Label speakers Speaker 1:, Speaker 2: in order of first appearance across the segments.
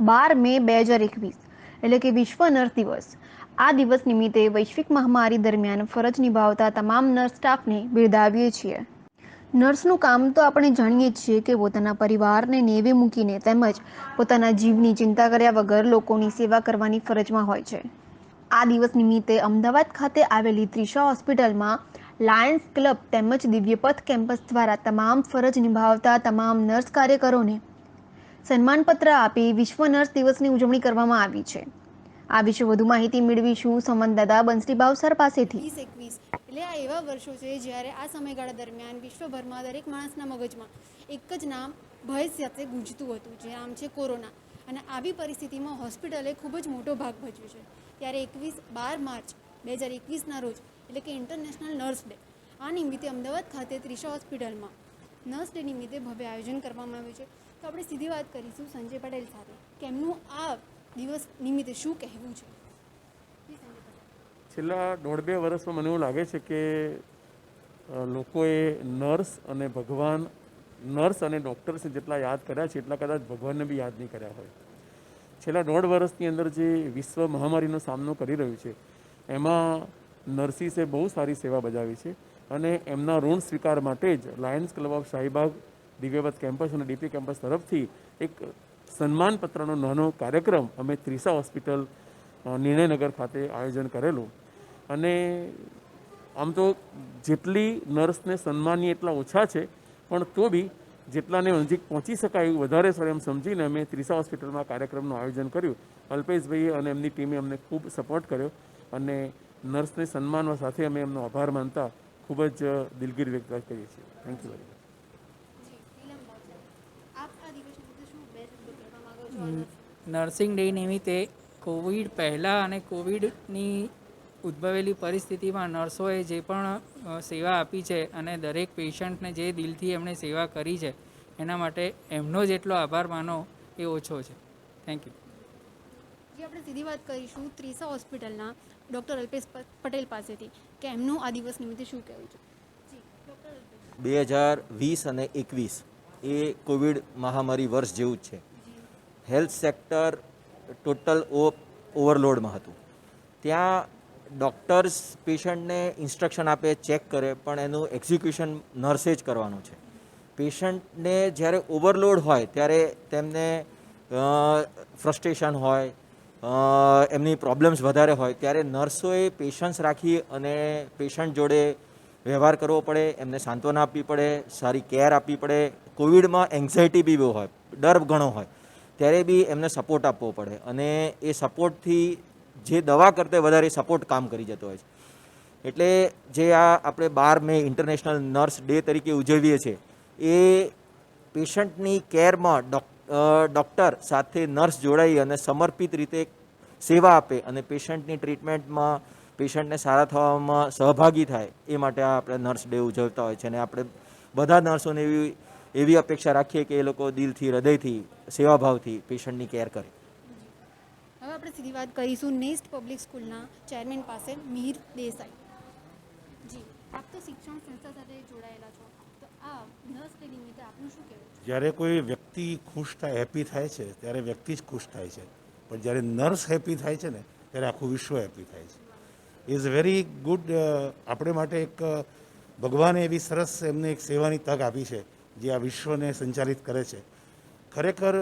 Speaker 1: બાર મે બે હજાર એકવીસ, એટલે કે વિશ્વ નર્સ દિવસ. આ દિવસ નિમિત્તે વૈશ્વિક મહામારી દરમિયાન ફરજ નિભાવતા તમામ નર્સ સ્ટાફને બિરદાવીએ છીએ. નર્સનું કામ તો આપણે જાણીએ છીએ કે પોતાના પરિવારને નેવે મૂકીને તેમજ પોતાના જીવની ચિંતા કર્યા વગર લોકોની સેવા કરવાની ફરજમાં હોય છે. આ દિવસ નિમિત્તે અમદાવાદ ખાતે આવેલી ત્રિષા હોસ્પિટલમાં લાયન્સ ક્લબ તેમજ દિવ્યપથ કેમ્પસ દ્વારા તમામ ફરજ નિભાવતા તમામ નર્સ કાર્યકરોને સન્માનપત્ર આપી વિશ્વ નર્સ દિવસની ઉજવણી કરવામાં આવી છે. આ વિશે વધુ માહિતી મેળવીશું સંવાદદાતા બંસરી ભાવસર પાસેથી.
Speaker 2: વીસ એકવીસ. એટલે આ એવા વર્ષો છે જ્યારે આ સમયગાળા દરમિયાન વિશ્વભરમાં દરેક માણસના મગજમાં એક જ નામ ભય સાથે ગૂંજતું હતું, જે નામ છે કોરોના. અને આવી પરિસ્થિતિમાં હોસ્પિટલે ખૂબ જ મોટો ભાગ ભજવ્યો છે. ત્યારે એકવીસ બાર માર્ચ બે હજાર એકવીસના રોજ, એટલે કે ઇન્ટરનેશનલ નર્સ ડે આ નિમિત્તે અમદાવાદ ખાતે ત્રિષા હોસ્પિટલમાં નર્સ ડે નિમિત્તે ભવ્ય આયોજન કરવામાં આવ્યું છે. તો આપણે સીધી વાત કરીશું સંજય પટેલ સાથે, કે આ દિવસ નિમિત્તે શું કહેવું છે.
Speaker 3: છેલ્લા દોઢ બે વર્ષમાં મને એવું લાગે છે કે લોકોએ નર્સ અને ભગવાન, નર્સ અને ડૉક્ટર્સને જેટલા યાદ કર્યા છે, એટલા કદાચ ભગવાનને બી યાદ નહીં કર્યા હોય છેલ્લા દોઢ વર્ષની અંદર જે વિશ્વ મહામારીનો સામનો કરી રહ્યું છે, એમાં નર્સિસે બહુ સારી સેવા બજાવી છે અને એમના ઋણ સ્વીકાર માટે જ લાયન્સ ક્લબ ઓફ શાહીબાગ દિવ્યવત કેમ્પસ અને ડીપી કેમ્પસ તરફથી એક સન્માનપત્રનો નાનો કાર્યક્રમ અમે ત્રિસા હોસ્પિટલ નિર્ણયનગર ખાતે આયોજન કરેલું. અને આમ તો જેટલી નર્સને સન્માનીય એટલા ઓછા છે, પણ તો બી જેટલાને નજીક પહોંચી શકાય વધારે સર એમ સમજીને અમે ત્રિસા હોસ્પિટલમાં કાર્યક્રમનું આયોજન કર્યું. અલ્પેશભાઈએ અને એમની ટીમે અમને ખૂબ સપોર્ટ કર્યો અને નર્સને સન્માનવા સાથે અમે એમનો આભાર માનતા ખૂબ જ દિલગીર વ્યક્ત કરીએ છીએ. Thank you very much
Speaker 2: ji Neelam Babu આપ આ દિવસ નિમિત્તે શું બે શબ્દો કહેવા માંગો છો આ નર્સ?
Speaker 4: નર્સિંગ ડે નિમિત્તે કોવિડ પહેલાં અને કોવિડની ઉદ્ભવેલી પરિસ્થિતિમાં નર્સોએ જે પણ સેવા આપી છે અને દરેક પેશન્ટને જે દિલથી એમણે સેવા કરી છે એના માટે એમનો જેટલો આભાર માનો એ ઓછો છે. થેન્ક યુ
Speaker 2: જે આપણે સીધી વાત કરીશું ત્રીસા હોસ્પિટલના ડૉક્ટર અલ્પેશ પટેલ પાસેથી કે એમનું આ દિવસ નિમિત્તે શું કહેવું છે? જી ડૉક્ટર અલ્પેશ.
Speaker 5: બે હજાર વીસ અને એકવીસ એ કોવિડ મહામારી વર્ષ જેવું જ છે. હેલ્થ સેક્ટર ટોટલ ઓવરલોડમાં હતું. ત્યાં ડૉક્ટર્સ પેશન્ટને ઇન્સ્ટ્રક્શન આપે, ચેક કરે, પણ એનું એક્ઝિક્યુશન નર્સે જ કરવાનું છે. પેશન્ટને જ્યારે ઓવરલોડ હોય, ત્યારે તેમને ફ્રસ્ટ્રેશન હોય એમની પ્રોબ્લેમ્સ વધારે હોય, ત્યારે નર્સોએ પેશન્સ રાખી અને પેશન્ટ જોડે વ્યવહાર કરવો પડે, એમને સાંત્વના આપવી પડે, સારી કેર આપવી પડે. કોવિડમાં એન્ઝાયટી બી બહુ હોય, ડર ઘણો હોય. ત્યારે બી એમને સપોર્ટ આપવો પડે. અને એ સપોર્ટથી જે દવા કરતે વધારે સપોર્ટ કામ કરી જતો હોય છે. એટલે જે આ આપણે બાર મે ઇન્ટરનેશનલ નર્સ ડે તરીકે ઉજવીએ છીએ એ પેશન્ટની કેરમાં ડૉક્ટર સાથે નર્સ જોડાઈ અને સમર્પિત રીતે સેવા આપે અને પેશન્ટની ટ્રીટમેન્ટમાં પેશન્ટને સારા થવામાં સહભાગી થાય, એ માટે આપણે નર્સ ડે ઉજવતા હોય છે. અને આપણે બધા નર્સોને એવી એવી અપેક્ષા રાખીએ કે એ લોકો દિલથી હૃદયથી સેવાભાવથી પેશન્ટની કેર કરે.
Speaker 2: હવે આપણે સીધી વાત કરીશું નેસ્ટ પબ્લિક સ્કૂલના ચેરમેન પાસે મિહિર દેસાઈ. જી આપ તો શિક્ષણ સંસ્થા સાથે જોડાયેલા છો. તો આ નર્સ ડે નિમિત્તે આપનું શું કહેવું
Speaker 6: જ્યારે કોઈ વ્યક્તિ ખુશ થાય હેપી થાય છે ત્યારે વ્યક્તિ જ ખુશ થાય છે. પણ જ્યારે નર્સ હેપી થાય છે ને ત્યારે આખું વિશ્વ હેપી થાય છે. ઇઝ વેરી ગુડ આપણે માટે એક ભગવાને એવી સરસ એમને એક સેવાની તક આપી છે જે આ વિશ્વને સંચાલિત કરે છે. ખરેખર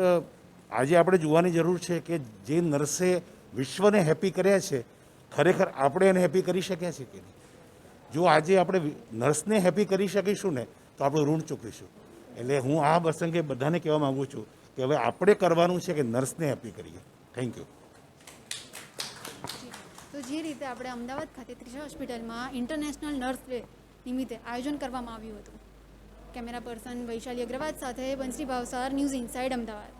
Speaker 6: આજે આપણે જોવાની જરૂર છે કે જે નર્સે વિશ્વને હેપી કર્યા છે, ખરેખર આપણે એને હેપી કરી શક્યા છીએ કે નહીં? જો આજે આપણે નર્સને હેપી કરી શકીશું ને, તો આપણું ઋણ ચૂકવીશું. એટલે હું આ પ્રસંગે બધાને કહેવા માગું છું કે હવે આપણે કરવાનું છે કે નર્સને હેપી કરીએ. થેન્ક યુ
Speaker 2: તો જે રીતે આપણે અમદાવાદ ખાતે ત્રીજા હોસ્પિટલમાં ઇન્ટરનેશનલ નર્સ ડે નિમિત્તે આયોજન કરવામાં આવ્યું હતું. કેમેરા પર્સન વૈશાલી અગ્રવાલ સાથે બંસરી ભાવસાર ન્યૂઝ ઇનસાઇડ અમદાવાદ.